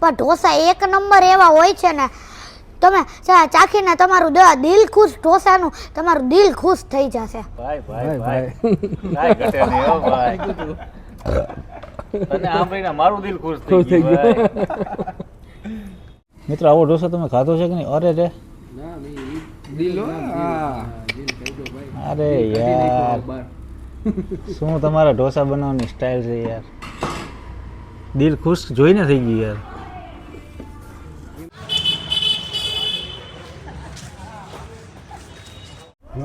પણ ઢોસા એક નંબર એવા હોય છે ને તમે ચા- ચાખીને તમારું દિલ ખુશ ઢોસાનું તમારું દિલ ખુશ થઈ જશે. ભાઈ ભાઈ, ભાઈ ભાઈ. કાંઈ ઘટે નહીં હો ભાઈ. અને સાંભળીને મારું દિલ ખુશ થઈ ગયું ગયું. મિત્રો આવો ઢોસા તમે ખાધો છે કે નહીં? અરે રે. અરે યાર. શું તમારા ઢોસા બનાવવાની સ્ટાઇલ છે યાર? દિલ ખુશ જોઈને થઈ ગયું યાર.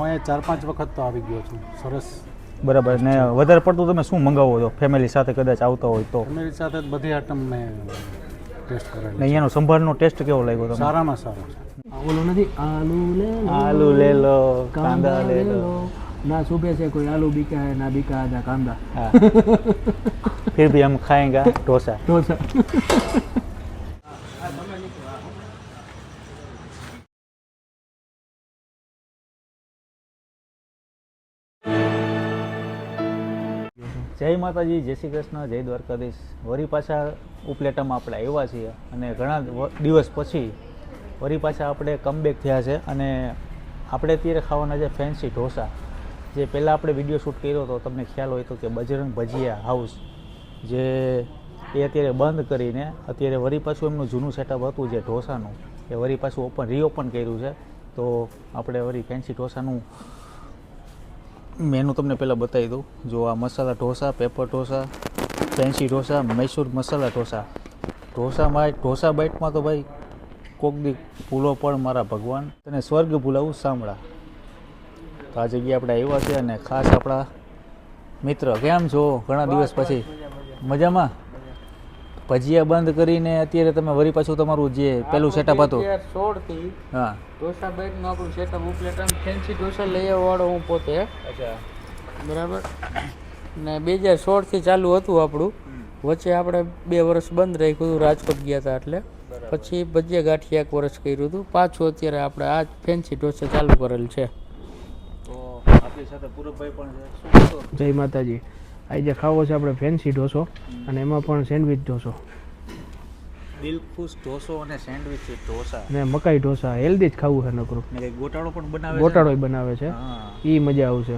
અહીંયા ચાર પાંચ વખત તો આવી ગયો છું. સરસ. બરાબર. ને વધારે પડતું તમે શું મંગાવો છો? ફેમિલી સાથે કદાચ આવતા હોય તો? ફેમિલી સાથે બધી આઈટમ મેં ટેસ્ટ કરેલી ને અહીંયાનો સંભારનો ટેસ્ટ કેવો લાગ્યો તમને? સારામાં સારો ઓલો નથી. આલુ લે આલુ લે લો કાંદા લે લો ના સુભે છે કોઈ આલુ બીકા હે ના બીકા ના કાંદા. ફિર ભી હમ ખાએંગા ઢોસા. ઢોસા. જય માતાજી, જય શ્રી કૃષ્ણ, જય દ્વારકાધીશ. વરી પાછા ઉપલેટામાં આપણે આવ્યા છીએ અને ઘણા દિવસ પછી વરી પાછા આપણે કમબેક થયા છે અને આપણે અત્યારે ખાવાના છે ફેન્સી ઢોસા. જે પહેલાં આપણે વીડિયો શૂટ કર્યો હતો, તમને ખ્યાલ હોય તો કે બજરંગ ભજીયા હાઉસ જે એ અત્યારે બંધ કરીને અત્યારે વરી પાછું એમનું જૂનું સેટઅપ હતું જે ઢોસાનું. એ વરી પાછું ઓપન રીઓપન કર્યું છે. તો આપણે વરી ફેન્સી ઢોસાનું મેનુ તમને પહેલાં બતાવી દઉં. જો આ મસાલા ઢોસા પેપર ઢોસા ફેન્સી ઢોસા, મૈસૂર મસાલા ઢોસા. ઢોસામાં ઢોસા બાઇટમાં તો ભાઈ કોક દી ભૂલો પણ મારા ભગવાન. તને સ્વર્ગ ભૂલાવું સાંભળા. તો આ જગ્યાએ આપણે આવ્યા છે અને ખાસ આપણા મિત્ર. કેમ છો? ઘણા દિવસ પછી. મજામાં? ભજીયા બંધ કરીને અત્યારે તમે વરી પાછું તમારું જે પેલું સેટઅપ હતું. સોળથી હા. ઢોસા બેગનું આપણું સેટઅપ ઉપલેટ ફેન્સી ઢોસા લઈ વાળો હું પોતે. અચ્છા. બરાબર? ને બે હજાર સોળથી ચાલુ હતું આપણું. વચ્ચે આપણે બે વર્ષ બંધ રાખ્યું હતું રાજકોટ ગયા હતા એટલે. પછી ભજીયા ગાંઠિયા એક વર્ષ કર્યું હતું. પાછું અત્યારે આપણે આ ફેન્સી ઢોસા ચાલુ કરેલ છે? જય માતાજી. આજે ખાવો છે આપણે ફેન્સી ઢોસો અને એમાં પણ સેન્ડવિચ ઢોસો. દિલખુશ ઢોસો અને સેન્ડવિચ ઢોસા. અને મકાઈ ઢોસા હેલ્ધી જ ખાવું છે નકરું. ગોટાળો પણ બનાવે ગોટાળો બનાવે છે. એ મજા આવશે.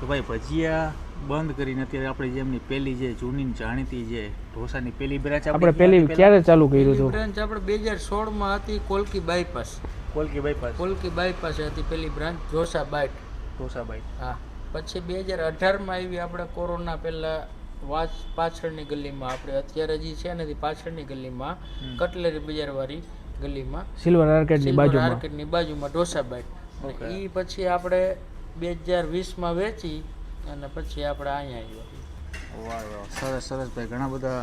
તો ભાઈ ભજીયા બંધ કરીને અત્યારે આપણે જેમની પેલી જે જૂની જાણીતી જે ઢોસાની પેલી બ્રાન્ચ આપણે પેલી ક્યારે ચાલુ કર્યું હતું? બ્રાન્ચ આપણે બે હજાર સોળમાં હતી Kolki bypass. Kolki bypass. Kolki bypass હતી પેલી branch dosa bite dosa bite. હા. પછી બે હજાર અઢારમાં આવી આપણે કોરોના પહેલાં વાચ પાછળની ગલીમાં આપણે અત્યારે જે છે ને તે પાછળની ગલીમાં કટલેરી બજારવાળી ગલીમાં. સિલ્વર આર્કેડની બાજુ બાજુમાં. બાજુમાં ઢોસા બાઇટ એ પછી આપણે બે હજાર વીસમાં વેચી અને પછી આપણે અહીંયા આવ્યો. વાહ વાહ. સરસ સરસ ભાઈ. ઘણા બધા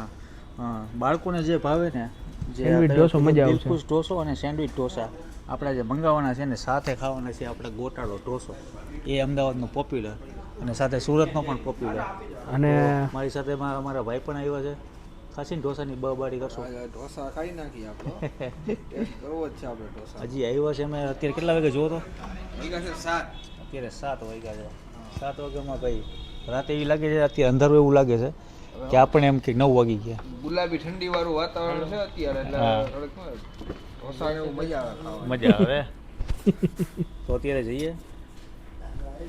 બાળકોને જે ભાવે ને સેન્ડવિચ ઢોસો મજા આવશે. દિલખુશ ઢોસો અને સેન્ડવિચ ઢોસા. આપણે જે મંગાવવાના છે ને સાથે ખાવાના છે આપણે ગોટાળો ઢોસો. એ અમદાવાદનો પોપ્યુલર અને સાથે સુરતનો પણ પોપ્યુલર અને મારી સાથે મારા મારા ભાઈ પણ આવ્યા છે. ખાસીને ઢોસાની બ બારી કરશો? ઢોસા ખાઈ નાખી આપણે. કરવો જ છે આપણે ઢોસા. હજી આવ્યા છે અમે. અત્યારે કેટલા વાગે જોવો તો? સાત. અત્યારે સાત વાગ્યા છે. સાત વાગ્યામાં ભાઈ રાતે એવી લાગે છે અત્યારે અંધારું એવું લાગે છે કે આપણે એમ કે નવ વાગી ગયા. ગુલાબી ઠંડી વાળું વાતાવરણ છે અત્યારે એટલે ઢોસા એવું મજા આવે મજા આવે. તો અત્યારે જઈએ.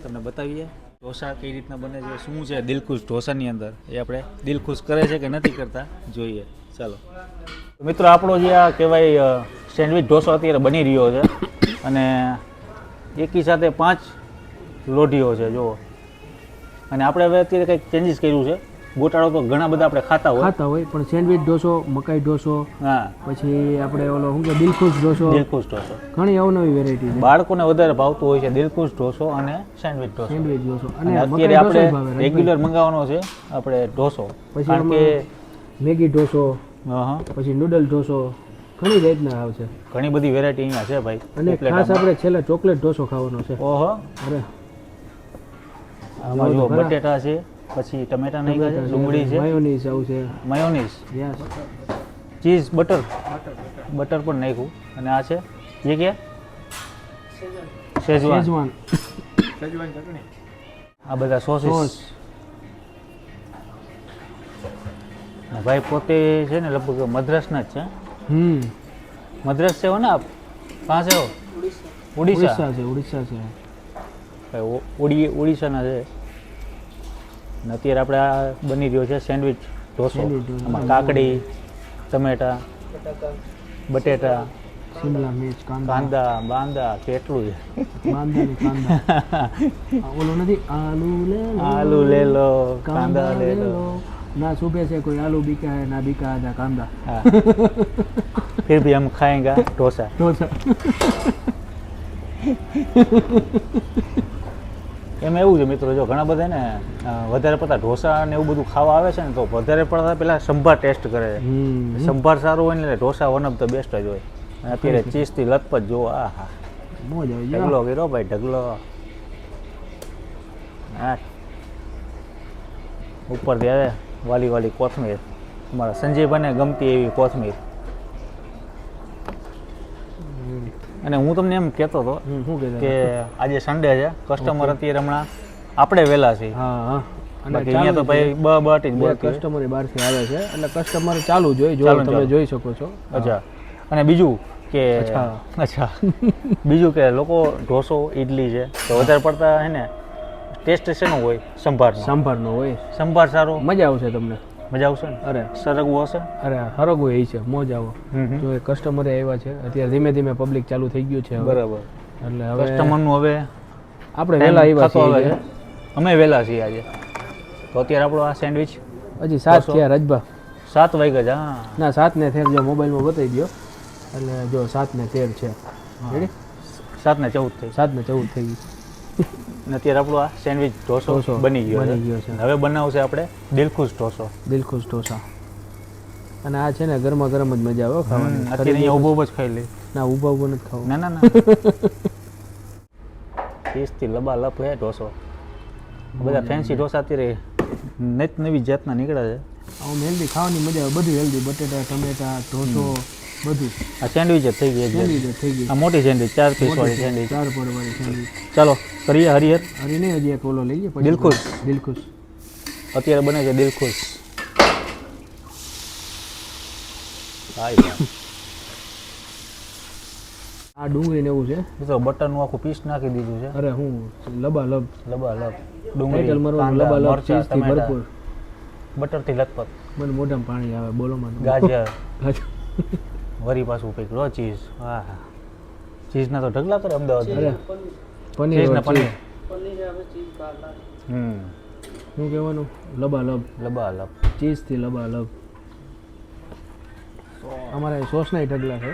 તમને બતાવીએ. ઢોસા કઈ રીતના બને છે શું છે દિલખુશ ઢોસાની અંદર? એ આપણે દિલખુશ કરે છે કે નથી કરતા? જોઈએ. ચાલો. તો મિત્રો આપણો જે આ કહેવાય સેન્ડવિચ ઢોસો અત્યારે બની રહ્યો છે. અને એકી સાથે પાંચ લોઢીઓ છે જુઓ. અને આપણે હવે અત્યારે કંઈક ચેન્જીસ કર્યું છે. ગોટાળો તો ઘણા બધા આપણે ખાતા હોય. ખાતા હોય પણ સેન્ડવિચ ઢોસો મકાઈ ઢોસો હા. પછી આપણે ઓલો શું કે દિલખુશ ઢોસો. દિલખુશ ઢોસો. ઘણી અવનવી વેરાયટી છે. બાળકોને વધારે ભાવતું હોય છે દિલખુશ ઢોસો અને સેન્ડવિચ ઢોસો. સેન્ડવિચ ઢોસો. અને અત્યારે આપણે રેગ્યુલર મંગાવવાનો છે આપણે ઢોસો. પછી કે મેગી ઢોસો હા, હા, પછી નૂડલ ઢોસો ઘણી જાતના આવશે ઘણી બધી વેરાયટી અહીંયા છે ભાઈ. અને ખાસ આપણે છેલ્લે ચોકલેટ ઢોસો ખાવાનો છે. ઓહો. અરે. આમાં જો. બટેટા છે પછી ટમેટા નહીં છે ડુંગળી છે. મયોનીઝ આવું છે. Mayonnaise yes cheese butter butter પણ નાખ્યું. અને આ છે જે કે? શેઝવાન શેઝવાન ચટણી. આ બધા સોસીસ ભાઈ પોતે છે ને લગભગ મદ્રાસના જ છે હમ. મદ્રાસ છે હો ને આપ? કાં છે હો ઓડિશા ઓડિશા છે ઓડિશા છે. ઓડિશાના છે. ને અત્યારે આપણે આ બની રહ્યો છે સેન્ડવિચ ઢોસો. આમાં કાકડી ટમેટા બટેટા શિમલા મિર્ચ કાંદા. બાંદા કેટલું છે. બાંદા ને કાંદા. ઓલો નથી આલુ લે આલુ લે લો કાંદા લે લો ના સુભે છે કોઈ આલુ બીકા હે ના બીકા આધા કાંદા. ફિર ભી હમ ખાએંગા ઢોસા. ઢોસા. એમાં એવું છે મિત્રો જો ઘણા બધા ને વધારે પડતા ઢોસા ને એવું બધું ખાવા આવે છે ને તો વધારે પડતા પેલા સંભાર ટેસ્ટ કરે છે. સંભાર સારું હોય ને એટલે dosa one of the best જ હોય. અને અત્યારે ચીઝથી લથપથ જો આ હા ઢગલો કર્યો ભાઈ ઢગલો. હા ઉપરથી આવે વાલી વાલી કોથમીર. મારા સંજયભાઈને ગમતી એવી કોથમીર. અને હું તમને એમ કહેતો હતો કે આજે સન્ડે છે કસ્ટમર અત્યારે હમણાં આપણે વહેલા છીએ. હા હા. અને અહીંયા તો ભાઈ બ બટી બે કસ્ટમર બહારથી આવે છે. એટલે કસ્ટમર ચાલુ જ હોય જો તમે જોઈ શકો છો. અચ્છા. અને બીજું કે અચ્છા. બીજું કે લોકો ઢોસો ઇડલી છે તો વધારે પડતા હે ને ટેસ્ટ શેનો હોય? સંભારનો. સંભારનો હોય. સંભાર સારો. મજા આવશે તમને. મજા આવશે ને? અરે. સરગવું હશે? અરે સરગવું એ છે મોજ આવો. જો એ કસ્ટમરે આવ્યા છે અત્યારે ધીમે ધીમે પબ્લિક ચાલુ થઈ ગયું છે બરાબર. એટલે હવે કસ્ટમરનું હવે આપણે વહેલા time આવ્યા છીએ. અમે વહેલા છીએ આજે. તો અત્યારે આપણો આ સેન્ડવિચ હજી સાત. થયા રાજભા. સાત વાગ્યા જ હા. ના સાત ને તેર જો મોબાઈલમાં બતાવી દો એટલે જો સાત ને તેર છે. સાત ને ચૌદ થઈ સાત ને ચૌદ થઈ ગઈ અને અત્યારે આપણું આ સેન્ડવિચ ઢોસો બની ગયો બની ગયો છે. હવે બનાવશે આપણે દિલખુશ ઢોસો. દિલખુશ ઢોસા. અને આ છે ને ગરમા ગરમ જ મજા આવે ખાવાની. અત્યારે અહીંયા ઊભો ઊભો જ ખાઈ લે ના ઊભા ઊભા નથી ખાવું. ના ના ના. ચીઝથી લબા લપ હે ઢોસો. બધા ફેન્સી ઢોસા અત્યારે નત નવી જાતના નીકળ્યા છે. આવું હેલ્ધી ખાવાની મજા આવે. બધું હેલ્ધી બટેટા ટમેટા ઢોસો બધું. આ સેન્ડવિચ જ થઈ ગઈ થઈ આ મોટી સેન્ડવિચ ચાર પીસ વાળી સેન્ડવિચ ચાર પડવાળી સેન્ડવિચ. ચાલો કરીએ હરિહર? હરી નહીં હજી એક ઓલો લઈએ દિલખુશ. દિલખુશ. અત્યારે બને છે દિલખુશ. આ ડુંગળી ને એવું છે. તો બટરનું આખું પીસ નાખી દીધું છે. અરે હું લબા લબ લબા લબ ડુંગળી મારવાનું લબા લબ ચીઝથી ટમેટાં, ભરપૂર. બટરથી લથપથ મને મોઢામાં પાણી આવે બોલો માં ગાજર. વરી પાછું કંઈક રો ચીઝ. હા હા ચીઝના તો ઢગલા કરે અમદાવાદ પનીર ચીઝ ને પનીર હમ. શું કહેવાનું? લબા લબ લબા લબ ચીઝથી લબા લબ અમારે સોસના ઢગલા છે.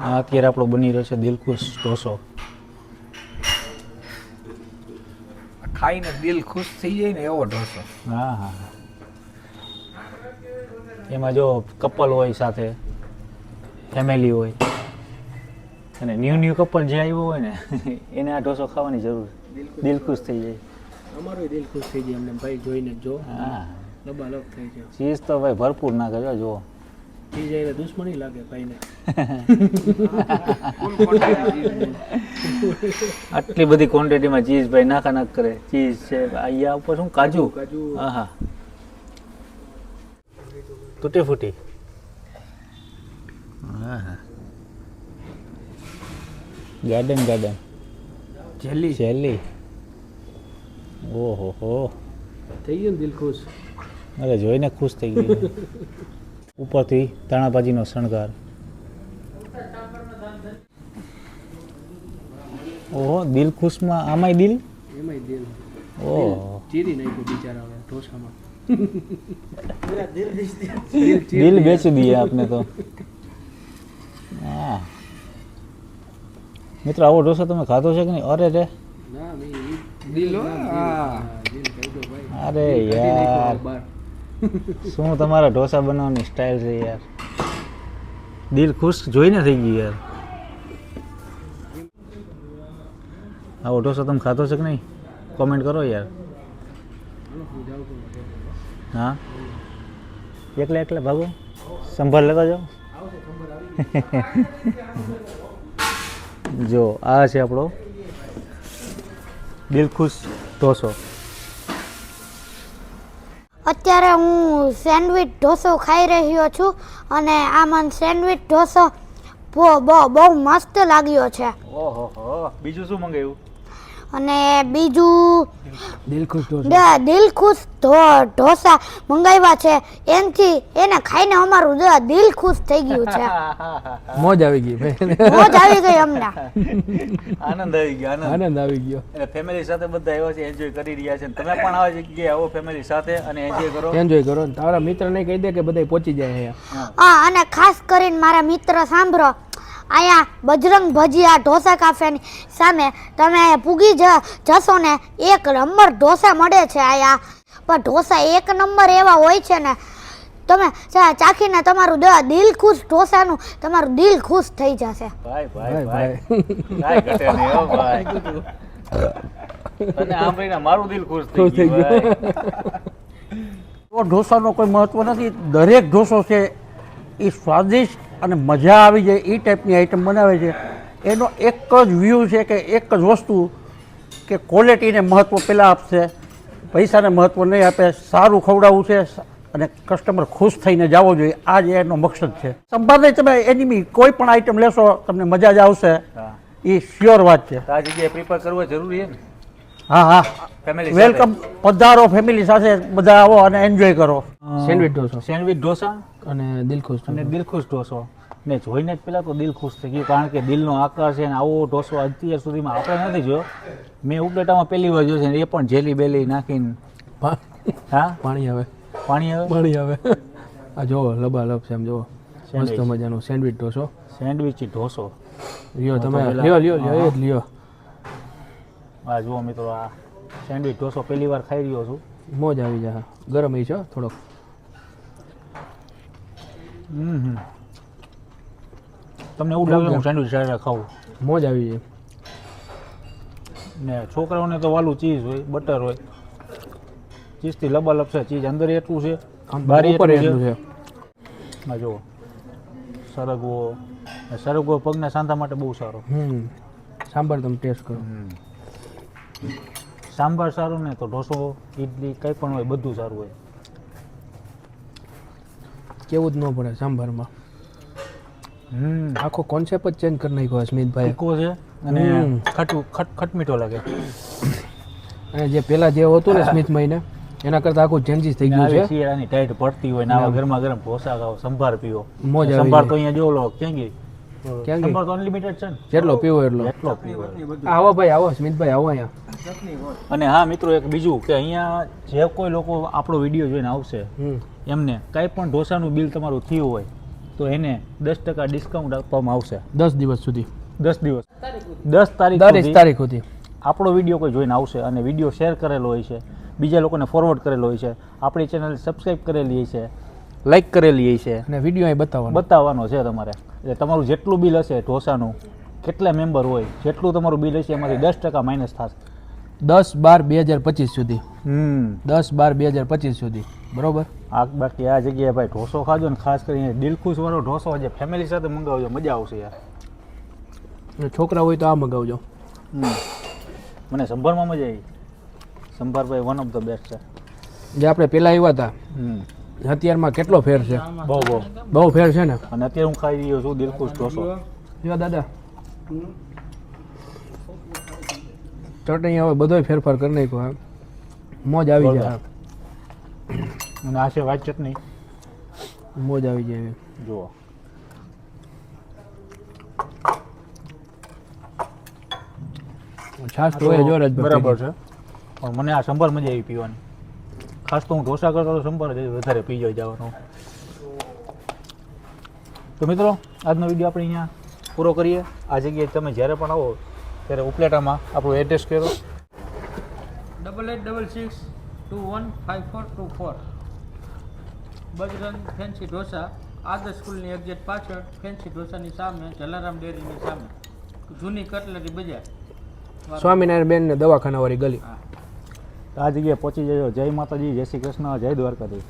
આ અત્યારે આપણો બની રહ્યો છે દિલખુશ ઢોસો. ખાઈને દિલ ખુશ થઈ જાય ને એવો ઢોસો. હા હા હા. એમાં જો કપલ હોય સાથે ફેમિલી હોય અને ન્યૂ ન્યૂ કપલ જે આવ્યું હોય ને એને આ ઢોસો ખાવાની જરૂર દિલ ખુશ થઈ જાય. અમારો દિલ ખુશ થઈ જાય એમને ભાઈ જોઈને જો. હા. લબા થઈ જાય ચીઝ તો ભાઈ ભરપૂર નાખે જો થઈ જાય એટલે દુશ્મની લાગે ભાઈને. આટલી બધી ક્વોન્ટિટીમાં ચીઝ ભાઈ નાખા નાખ કરે. ચીઝ છે અહીંયા ઉપર શું? કાજુ. કાજુ હા હા તૂટી ફૂટી હા હા ગાર્ડન ગાર્ડન. જેલી. જેલી. ઓહો હો. થઈ ગયું દિલ ખુશ? અરે જોઈને ખુશ થઈ ગયું ઉપરથી તાણાભાજીનો શણગાર. ઓહો દિલ ખુશમાં. આમાંય દિલ? એમાંય દિલ. ઓહો. ચીરી નાખ્યું બિચારા ઢોસામાં. દિલ બેચી દીએ આપને તો. હા. મિત્રો આવો ઢોસો તમે ખાધો છે કે નહીં? અરે રે. અરે યાર. શું તમારા ઢોસા બનાવવાની સ્ટાઇલ છે યાર? દિલ ખુશ જોઈને થઈ ગયું યાર. આવો ઢોસો તમે ખાધો છે કે નહીં? કોમેન્ટ કરો યાર. હું? એકલા એકલા ભાગો? સંભાળ લેતા જાઓ? જો આ છે આપણો દિલખુશ ઢોસો. અત્યારે હું સેન્ડવિચ ઢોસો ખાઈ રહ્યો છું અને આ મને સેન્ડવિચ ઢોસો બહુ બહુ બહુ મસ્ત લાગ્યો છે. ઓહો બીજું શું મંગાવ્યું? અને બીજું દિલખુશ ઢોસા. દ- દિલખુશ ઢોસા મંગાવ્યા છે. એનથી એને ખાઈને અમારું દિલ ખુશ થઈ ગયું છે. મોજ આવી ગઈ મોજ આવી ગઈ અમને. આનંદ આવી ગયો આનંદ. આવી ગયો. એટલે ફેમિલી સાથે બધા આવ્યા છે એન્જોય કરી રહ્યા છે. તમે પણ આવા જગ્યાએ આવો ફેમિલી સાથે અને એન્જોય કરો. એન્જોય કરો. ને તારા મિત્રને કહી દે કે બધા પહોંચી જાય અહીંયા. હા અને ખાસ કરીને મારા મિત્ર સાંભળો. અહીંયા બજરંગ ભજીયા ઢોસા કાફેની સામે તમે પૂગી જશો ને એક નંબર ઢોસા મળે છે અહીંયા પણ ઢોસા એક નંબર એવા હોય છે ને તમે ચાખીને તમારું દિલ ખુશ ઢોસાનું તમારું દિલ ખુશ થઈ જશે. ભાઈ ભાઈ, ભાઈ મારું દિલ ખુશ થઈ ગયું ઢોસાનો કોઈ મહત્વ નથી. દરેક ઢોસો છે એ સ્વાદિષ્ટ અને મજા આવી જાય એ ટાઈપની આઈટમ બનાવે છે. એનો એક જ વ્યૂ છે કે એક જ વસ્તુ કે ક્વોલિટીને મહત્ત્વ પહેલાં આપશે પૈસાને મહત્ત્વ નહીં આપે સારું ખવડાવવું છે અને કસ્ટમર ખુશ થઈને જવો જોઈએ. આ જ એનો મકસદ છે. સંભાળને તમે એની કોઈ પણ આઈટમ લેશો તમને મજા જ આવશે. એ શ્યોર વાત છે. આ જગ્યાએ પ્રિપેર કરવો જરૂરી છે ને? હા હા. ફેમિલી વેલકમ પધારો ફેમિલી સાથે બધા આવો અને એન્જોય કરો. સેન્ડવિચ ઢોસો. સેન્ડવિચ ઢોસા અને દિલખુશ અને દિલખુશ ઢોસો. ને જોઈને જ પેલા તો દિલ ખુશ થઈ ગયું કારણ કે દિલનો આકાર છે અને આવો ઢોસો અત્યાર સુધીમાં આપણે નથી જોયો. મેં ઉપલેટામાં પહેલી વાર જોયો છે ને એ પણ જેલી બેલી નાખીને. હા? પાણી આવે. પાણી આવે? પાણી આવે. આ જોવો લબા લબ છે એમ જોવો મસ્ત. મજાનું સેન્ડવિચ ઢોસો. સેન્ડવિચ ઢોસો. લ્યો તમે લ્યો લ્યો લ્યો એ જ લ્યો. આ જુઓ મિત્રો આ સેન્ડવિચ ઢોસો પહેલી વાર ખાઈ રહ્યો છું. મોજ આવી જાય ગરમ ઈ છે થોડોક. હમ. તમને એવું લાગે હું સેન્ડવિચ સારા ખાવું મોજ આવી જાય. ને છોકરાઓને તો વાલું ચીઝ હોય બટર હોય. ચીઝથી લબાલબ છે ચીઝ અંદર એટલું છે બહાર એટલું છે. આ જુઓ. સરગવો. સરગવો પગના સાંધા માટે બહુ સારો. હમ. સાંભળ તમે ટેસ્ટ કરો. સાંભાર સારું ને તો ઢોસો ઇડલી કંઈ પણ હોય બધું સારું હોય. કેવું જ ન પડે સાંભારમાં. હમ. આખો કોન્સેપ્ટ જ ચેન્જ કરી નાખ્યો સ્મિતભાઈ તીખો છે અને. ખટું ખટ ખટમીઠો લાગે. અને જે પેલા જે હતું ને સ્મિતભાઈને એના કરતાં આખું ચેન્જીસ થઈ ગયું છે. શિયાળાની ટાઈટ પડતી હોય ને આવા ગરમા ગરમ ઢોસા ખાઓ સંભાર પીવો મોજ સંભાર તો અહીંયા જોવો લો ક્યાં ગઈ તો અનલિમિટેડ છે જેટલો પીવો એટલો. એટલો. પીવો આવો ભાઈ આવો સ્મિતભાઈ આવો અહીંયા. અને હા મિત્રો એક બીજું કે અહીંયા જે કોઈ લોકો આપણો વીડિયો જોઈને આવશે એમને કાંઈ પણ ઢોસાનું બિલ તમારું થયું હોય તો એને દસ ટકા ડિસ્કાઉન્ટ આપવામાં આવશે. દસ દિવસ સુધી. દસ દિવસ. દસ તારીખ દસ તારીખ સુધી આપણો વીડિયો કોઈ જોઈને આવશે અને વીડિયો શેર કરેલો હોય છે બીજા લોકોને ફોરવર્ડ કરેલો હોય છે આપણી ચેનલ સબસ્ક્રાઈબ કરેલી હોય છે લાઈક કરેલી છે અને વીડિયો અહીં બતાવવાનો. બતાવવાનો છે તમારે. એટલે તમારું જેટલું બિલ હશે ઢોસાનું કેટલા મેમ્બર હોય જેટલું તમારું બિલ હશે એમાંથી દસ ટકા માઇનસ થશે. દસ બાર બે હજાર પચીસ સુધી. હમ. દસ બાર બે હજાર પચીસ સુધી. બરોબર? આ બાકી આ જગ્યાએ ભાઈ ઢોસો ખાજો ને ખાસ કરીને દિલખુશવાળો ઢોસો જે ફેમિલી સાથે મંગાવજો મજા આવશે યાર. છોકરા હોય તો આ મગાવજો. મને સંભારમાં મજા આવી. સંભાર ભાઈ વન ઓફ ધ બેસ્ટ છે. જે આપણે પહેલાં આવ્યા હતા. અત્યારમાં કેટલો ફેર છે? બહુ બહુ. બહુ ફેર છે ને? અને અત્યારે હું ખાઈ રહ્યો છું દિલખુશ ઢોસો જો દાદા. ચટણી હવે બધોય ફેરફાર કરી નાખ્યો હા. મોજ આવી જાય. અને આ છે વ્હાઈટ ચટણી. મોજ આવી જાય. જુઓ. છાશ તો એ જો બરાબર છે. પણ મને આ સંભાર મજા આવી પીવાની. ખાસ તો હું ઢોસા કરતો સંભાળ જ વધારે પી જાય જવાનો. તો મિત્રો આજનો વીડિયો આપણે અહીંયા પૂરો કરીએ. આ જગ્યાએ તમે જ્યારે પણ આવો ત્યારે ઉપલેટામાં આપણું એડ્રેસ કરો double eight double six two one five four two four Bajrang fancy dosa Adarsh સ્કૂલની એક્ઝેટ પાછળ ફેન્સી ઢોસાની સામે જલારામ ડેરીની સામે. જૂની કટલેરી બજાર. સ્વામિનારાયણ બેન ગલી. દવાખાના આ જગ્યાએ પહોંચી જજો. જય માતાજી જય શ્રી કૃષ્ણ જય દ્વારકાધીશ.